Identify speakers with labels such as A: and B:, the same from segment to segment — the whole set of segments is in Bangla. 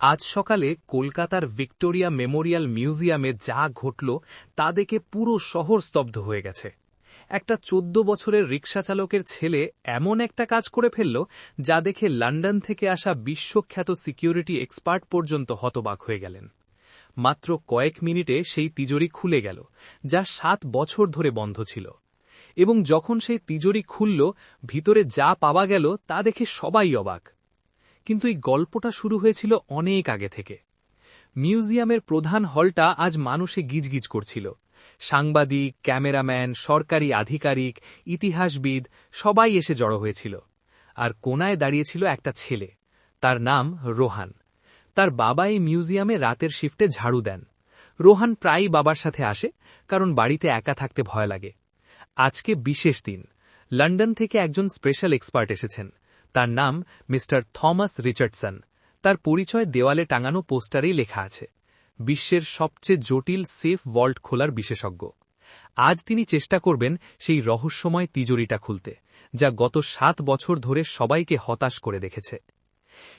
A: আজ সকালে কলকাতার ভিক্টোরিয়া মেমোরিয়াল মিউজিয়ামে যা ঘটল, তা দেখে পুরো শহর স্তব্ধ হয়ে গেছে। একটা চোদ্দ বছরের রিক্সা চালকের ছেলে এমন একটা কাজ করে ফেলল, যা দেখে লন্ডন থেকে আসা বিশ্বখ্যাত সিকিউরিটি এক্সপার্ট পর্যন্ত হতবাক হয়ে গেলেন। মাত্র কয়েক মিনিটে সেই তিজোরি খুলে গেল, যা সাত বছর ধরে বন্ধ ছিল। এবং যখন সেই তিজোরি খুলল, ভিতরে যা পাওয়া গেল, তা দেখে সবাই অবাক। কিন্তু এই গল্পটা শুরু হয়েছিল অনেক আগে থেকে। মিউজিয়ামের প্রধান হলটা আজ মানুষে গিজগিজ করছিল। সাংবাদিক, ক্যামেরাম্যান, সরকারি আধিকারিক, ইতিহাসবিদ, সবাই এসে জড়ো হয়েছিল। আর কোনায় দাঁড়িয়েছিল একটা ছেলে। তার নাম রোহান। তার বাবা এই মিউজিয়ামে রাতের শিফটে ঝাড়ু দেন। রোহান প্রায়ই বাবার সাথে আসে, কারণ বাড়িতে একা থাকতে ভয় লাগে। আজকে বিশেষ দিন। লন্ডন থেকে একজন স্পেশাল এক্সপার্ট এসেছেন। তার নাম মিস্টার থমাস রিচার্ডসন। তার পরিচয় দেওয়ালে টাঙানো পোস্টারেই লেখা আছে। বিশ্বের সবচেয়ে জটিল সেফ ভল্ট খোলার বিশেষজ্ঞ। আজ তিনি চেষ্টা করবেন সেই রহস্যময় তিজোরিটা খুলতে, যা গত সাত বছর ধরে সবাইকে হতাশ করে দেখেছে।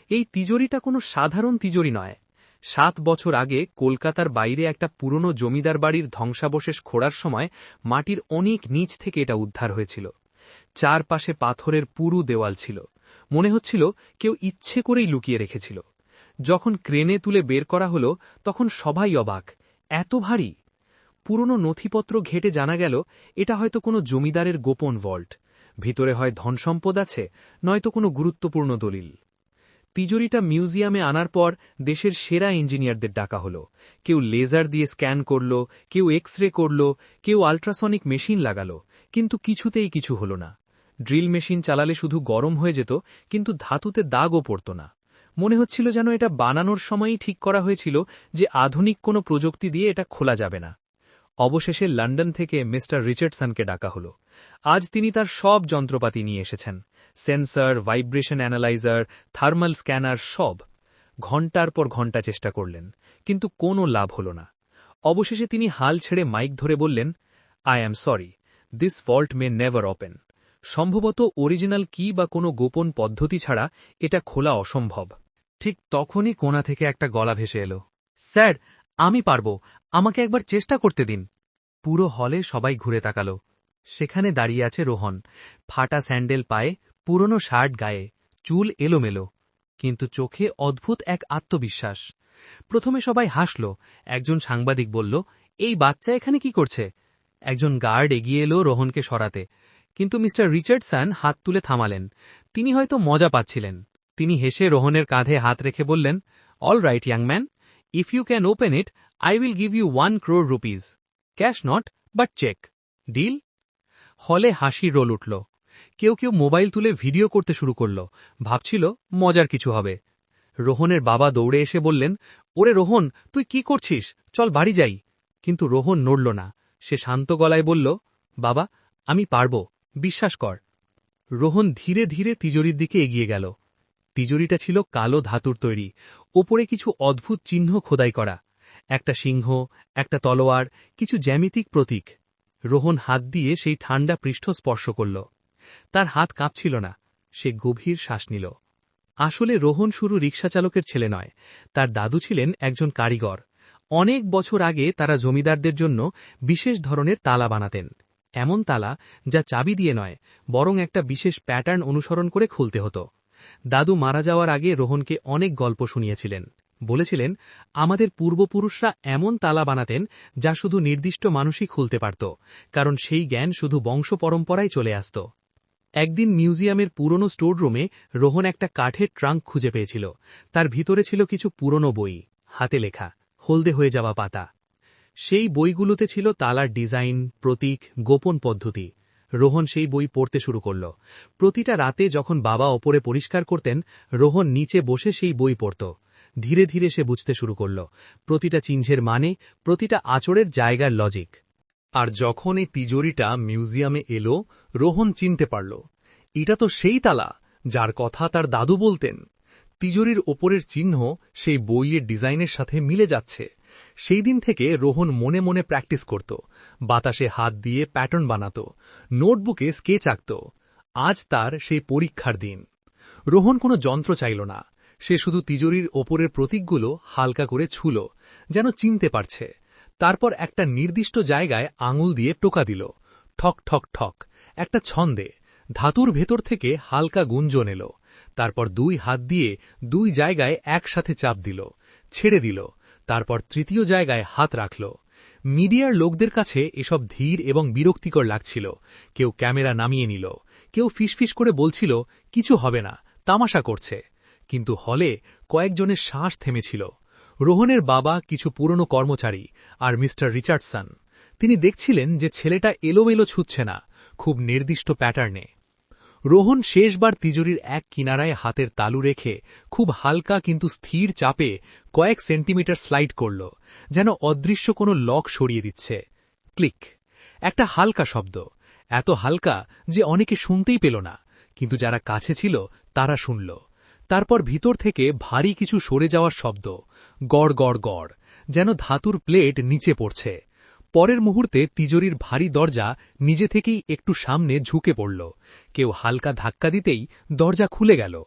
A: এই তিজোরিটা কোনো সাধারণ তিজোরি নয়। সাত বছর আগে কলকাতার বাইরে একটা পুরনো জমিদার বাড়ির ধ্বংসাবশেষ খোঁড়ার সময় মাটির অনেক নিচ থেকে এটা উদ্ধার হয়েছিল। চারপাশে পাথরের পুরু দেওয়াল ছিল। মনে হচ্ছিল কেউ ইচ্ছে করেই লুকিয়ে রেখেছিল। যখন ক্রেনে তুলে বের করা হল, তখন সবাই অবাক। এত ভারী! পুরনো নথিপত্র ঘেটে জানা গেল, এটা হয়তো কোনো জমিদারের গোপন ভল্ট। ভিতরে হয় ধনসম্পদ আছে, নয়তো কোনো গুরুত্বপূর্ণ দলিল। তিজোরিটা মিউজিয়ামে আনার পর দেশের সেরা ইঞ্জিনিয়ারদের ডাকা হল। কেউ লেজার দিয়ে স্ক্যান করল, কেউ এক্স রে করল, কেউ আল্ট্রাসনিক মেশিন লাগাল, কিন্তু কিছুতেই কিছু হল না। ড্রিল মেশিন চালালে শুধু গরম হয়ে যেত, কিন্তু ধাতুতে দাগও পড়ত না। মনে হচ্ছিল যেন এটা বানানোর সময়ই ঠিক করা হয়েছিল যে আধুনিক কোনো প্রযুক্তি দিয়ে এটা খোলা যাবে না। অবশেষে লন্ডন থেকে মিস্টার রিচার্ডসনকে ডাকা হল। আজ তিনি তার সব যন্ত্রপাতি নিয়ে এসেছেন। Sensor, vibration analyser, thermal scanner, সব। ঘণ্টার পর ঘণ্টা চেষ্টা করলেন, কিন্তু কোনো লাভ হল না। অবশেষে তিনি হাল ছেড়ে মাইক ধরে বললেন I am sorry this fault may never open সম্ভবত অরিজিনাল কি বা কোনো গোপন পদ্ধতি ছাড়া এটা খোলা অসম্ভব। ঠিক তখনই কোনা থেকে একটা গলা ভেসে এলো। স্যার, আমি পারব। আমাকে একবার চেষ্টা করতে দিন। পুরো হলে সবাই ঘুরে তাকাল। সেখানে দাঁড়িয়ে আছে রোহন। ফাটা স্যান্ডেল পায়ে, পুরনো শার্ট গায়ে, চুল এলোমেলো, কিন্তু চোখে অদ্ভুত এক আত্মবিশ্বাস। প্রথমে সবাই হাসল। একজন সাংবাদিক বলল, এই বাচ্চা এখানে কি করছে? একজন গার্ড এগিয়ে এলো রোহনকে সরাতে। কিন্তু মিস্টার রিচার্ডসন হাত তুলে থামালেন। তিনি হয়তো মজা পাচ্ছিলেন। তিনি হেসে রোহনের কাঁধে হাত রেখে বললেন all right young man if you can open it I will give you one crore rupees cash not but cheque deal হলে হাসির রোল উঠল। কেউ কেউ মোবাইল তুলে ভিডিও করতে শুরু করল। ভাবছিল, মজার কিছু হবে। রোহনের বাবা দৌড়ে এসে বললেন, ওরে রোহন, তুই কি করছিস? চল বাড়ি যাই। কিন্তু রোহন নড়ল না। সে শান্ত গলায় বলল, বাবা, আমি পারব। বিশ্বাস কর, রোহন ধীরে ধীরে তিজোরির দিকে এগিয়ে গেল। তিজোরিটা ছিল কালো ধাতুর তৈরি, ওপরে কিছু অদ্ভুত চিহ্ন খোদাই করা। একটা সিংহ, একটা তলোয়ার, কিছু জ্যামিতিক প্রতীক। রোহন হাত দিয়ে সেই ঠান্ডা পৃষ্ঠ স্পর্শ করল। তার হাত কাঁপছিল না, সে গভীর শ্বাস নিল। আসলে রোহন শুরু রিক্সাচালকের ছেলে নয়, তার দাদু ছিলেন একজন কারিগর। অনেক বছর আগে তারা জমিদারদের জন্য বিশেষ ধরনের তালা বানাতেন। এমন তালা যা চাবি দিয়ে নয়, বরং একটা বিশেষ প্যাটার্ন অনুসরণ করে খুলতে হতো। দাদু মারা যাওয়ার আগে রোহনকে অনেক গল্প শুনিয়েছিলেন। বলেছিলেন, আমাদের পূর্বপুরুষরা এমন তালা বানাতেন যা শুধু নির্দিষ্ট মানুষই খুলতে পারত, কারণ সেই জ্ঞান শুধু বংশ পরম্পরায় চলে আসত। একদিন মিউজিয়ামের পুরনো স্টোর রুমে রোহন একটা কাঠের ট্রাঙ্ক খুঁজে পেয়েছিল। তার ভিতরে ছিল কিছু পুরনো বই, হাতে লেখা, হলদে হয়ে যাওয়া পাতা। সেই বইগুলোতে ছিল তালার ডিজাইন, প্রতীক, গোপন পদ্ধতি। রোহন সেই বই পড়তে শুরু করল। প্রতিটা রাতে যখন বাবা ওপরে পরিষ্কার করতেন, রোহন নিচে বসে সেই বই পড়ত। ধীরে ধীরে সে বুঝতে শুরু করল, প্রতিটা চিহ্নের মানে প্রতিটা আচরের জায়গার লজিক
B: আর যখন এই তিজোরিটা মিউজিয়ামে এলো, রোহন চিনতে পারল, এটা তো সেই তালা, যার কথা তার দাদু বলতেন। তিজোরির ওপরের চিহ্ন সেই বইয়ের ডিজাইনের সাথে মিলে যাচ্ছে। সেই দিন থেকে রোহন মনে মনে প্র্যাকটিস করত। বাতাসে হাত দিয়ে প্যাটার্ন বানাত, নোটবুকে স্কেচ আঁকত। আজ তার সেই পরীক্ষার দিন। রোহন কোনো যন্ত্র চাইল না। সে শুধু তিজোরির ওপরের প্রতীকগুলো হালকা করে ছুল, যেন চিনতে পারছে। তারপর একটা নির্দিষ্ট জায়গায় আঙুল দিয়ে টোকা দিল। ঠক ঠক ঠক, একটা ছন্দে, ধাতুর ভেতর থেকে হালকা গুঞ্জন এলো। তারপর দুই হাত দিয়ে দুই জায়গায় একসাথে চাপ দিল, ছেড়ে দিল তারপর তৃতীয় জায়গায় হাত রাখল। মিডিয়ার লোকদের কাছে এসব ধীর এবং বিরক্তিকর লাগছিল। কেউ ক্যামেরা নামিয়ে নিল। কেউ ফিসফিস করে বলছিল, কিছু হবে না, তামাশা করছে। কিন্তু হলে কয়েকজনের শ্বাস থেমেছিল। রোহনের বাবা কিছু পুরনো কর্মচারী আর মিস্টার রিচার্ডসন। তিনি দেখছিলেন যে ছেলেটা এলোমেলো ছুটছে না, খুব নির্দিষ্ট প্যাটার্নে। রোহন শেষবার তিজুরির এক কিনারায় হাতের তালু রেখে খুব হালকা কিন্তু স্থির চাপে কয়েক সেন্টিমিটার স্লাইড করল, যেন অদৃশ্য কোনো লক সরিয়ে দিচ্ছে। ক্লিক। একটা হালকা শব্দ। এত হালকা যে অনেকে শুনতেই পেল না, কিন্তু যারা কাছে ছিল তারা শুনল। তারপর ভিতর থেকে ভারী কিছু সরে যাওয়ার শব্দ, গড় গড় গড়, যেন ধাতুর প্লেট নিচে পড়ছে। পরের মুহূর্তে তিজোরির ভারী দরজা নিজে থেকেই একটু সামনে ঝুঁকে পড়ল। কেউ হালকা ধাক্কা দিতেই দরজা খুলে গেল।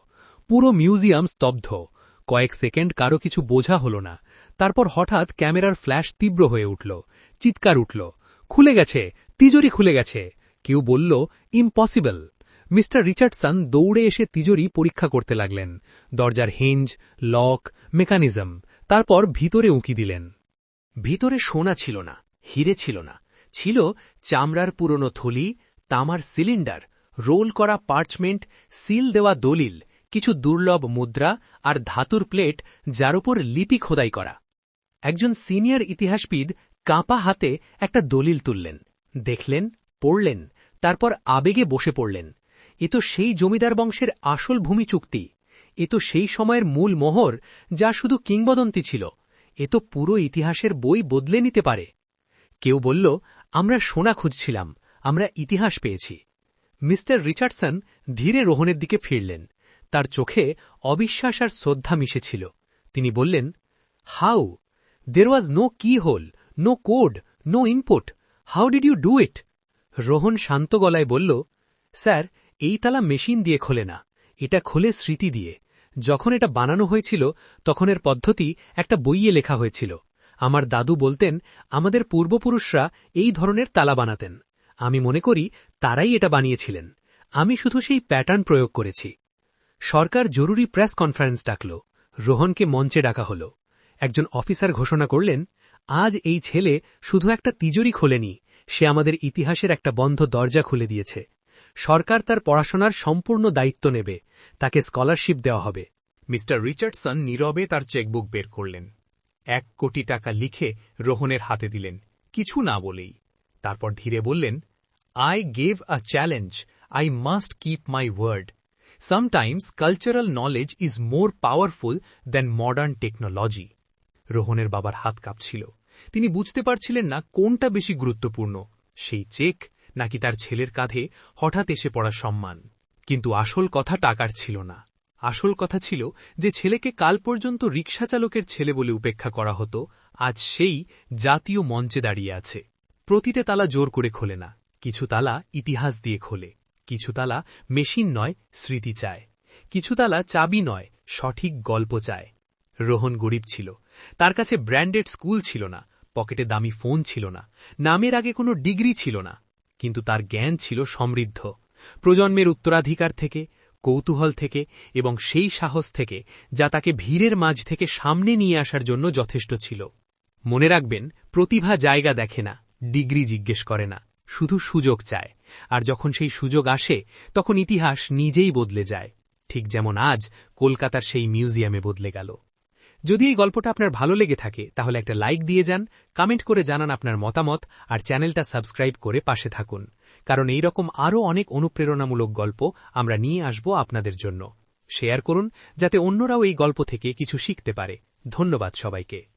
B: পুরো মিউজিয়াম স্তব্ধ। কয়েক সেকেন্ড কারও কিছু বোঝা হল না। তারপর হঠাৎ ক্যামেরার ফ্ল্যাশ তীব্র হয়ে উঠল। চিৎকার উঠল। খুলে গেছে! তিজোরি খুলে গেছে! কেউ বলল, ইম্পসিবল! মিস্টার রিচার্ডসন দৌড়ে এসে তিজোরি পরীক্ষা করতে লাগলেন। দরজার হেঞ্জ, লক, মেকানিজম, তারপর ভিতরে উঁকি দিলেন।
C: ভিতরে সোনা ছিল না। হিরে ছিল না, ছিল চামড়ার পুরনো থলি, তামার সিলিন্ডার, রোল করা পার্চমেন্ট, সিল দেওয়া দলিল, কিছু দুর্লভ মুদ্রা আর ধাতুর প্লেট যার উপর লিপি খোদাই করা। একজন সিনিয়র ইতিহাসবিদ কাঁপা হাতে একটা দলিল তুললেন, দেখলেন, পড়লেন, তারপর আবেগে বসে পড়লেন। এ তো সেই জমিদার বংশের আসল ভূমি চুক্তি, এ তো সেই সময়ের মূল মোহর যা শুধু কিংবদন্তি ছিল, এ তো পুরো ইতিহাসের বই বদলে নিতে পারে। কেউ বলল, আমরা সোনা খুঁজছিলাম, আমরা ইতিহাস পেয়েছি। মিস্টার রিচার্ডসন ধীরে রোহনের দিকে ফিরলেন। তার চোখে অবিশ্বাস আর শ্রদ্ধা মিশেছিল। তিনি বললেন, how? There was no keyhole no code no input how did you do it Rohan শান্ত গলায় বলল, স্যার, এই তালা মেশিন দিয়ে খোলে না। এটা খোলে স্মৃতি দিয়ে। যখন এটা বানানো হয়েছিল তখন এর পদ্ধতি একটা বইয়ে লেখা হয়েছিল। আমার দাদু বলতেন, আমাদের পূর্বপুরুষরা এই ধরনের তালা বানাতেন। আমি মনে করি তারাই এটা বানিয়েছিলেন। আমি শুধু সেই প্যাটার্ন প্রয়োগ করেছি। সরকার জরুরি প্রেস কনফারেন্স ডাকল। রোহনকে মঞ্চে ডাকা হল। একজন অফিসার ঘোষণা করলেন, আজ এই ছেলে শুধু একটা তিজোরি খোলেনি, সে আমাদের ইতিহাসের একটা বন্ধ দরজা খুলে দিয়েছে। সরকার তার পড়াশোনার সম্পূর্ণ দায়িত্ব নেবে, তাকে স্কলারশিপ দেওয়া হবে।
B: মিস্টার রিচার্ডসন নীরবে তার চেকবুক বের করলেন। এক কোটি টাকা লিখে রোহনের হাতে দিলেন, কিছু না বলেই। তারপর ধীরে বললেন I gave a challenge I must keep my word sometimes cultural knowledge is more powerful than modern technology রোহনের বাবার হাত কাঁপছিল। তিনি বুঝতে পারছিলেন না কোনটা বেশি গুরুত্বপূর্ণ, সেই চেক নাকি তার ছেলের কাঁধে হঠাৎ এসে পড়া সম্মান। কিন্তু আসল কথা টাকার ছিল না। আসল কথা ছিল যে ছেলেকে কাল পর্যন্ত রিক্সা চালকের ছেলে বলে উপেক্ষা করা হতো, আজ সেই জাতীয় মঞ্চে দাঁড়িয়ে আছে। প্রতিটা তালা জোর করে খোলে না, কিছু তালা ইতিহাস দিয়ে খোলে, কিছু তালা মেশিন নয়, স্মৃতি চায়, কিছু তালা চাবি নয়, সঠিক গল্প চায়। রোহন গরিব ছিল, তার কাছে ব্র্যান্ডেড স্কুল ছিল না, পকেটে দামি ফোন ছিল না, নামের আগে কোনো ডিগ্রি ছিল না, কিন্তু তার জ্ঞান ছিল সমৃদ্ধ। প্রজন্মের উত্তরাধিকার থেকে কৌতূহল থেকে এবং সেই সাহস থেকে যা তাকে ভিড়ের মাঝ থেকে সামনে নিয়ে আসার জন্য যথেষ্ট ছিল। মনে রাখবেন, প্রতিভা জায়গা দেখে না, ডিগ্রি জিজ্ঞেস করে না, শুধু সুযোগ চায়। আর যখন সেই সুযোগ আসে, তখন ইতিহাস নিজেই বদলে যায়। ঠিক যেমন আজ কলকাতার সেই মিউজিয়ামে বদলে গেল। যদি এই গল্পটা আপনার ভালো লেগে থাকে, তাহলে একটা লাইক দিয়ে যান, কমেন্ট করে জানান আপনার মতামত, আর চ্যানেলটা সাবস্ক্রাইব করে পাশে থাকুন। কারণ এই রকম আরও অনেক অনুপ্রেরণামূলক গল্প আমরা নিয়ে আসব আপনাদের জন্য। শেয়ার করুন, যাতে অন্যরাও এই গল্প থেকে কিছু শিখতে পারে। ধন্যবাদ সবাইকে।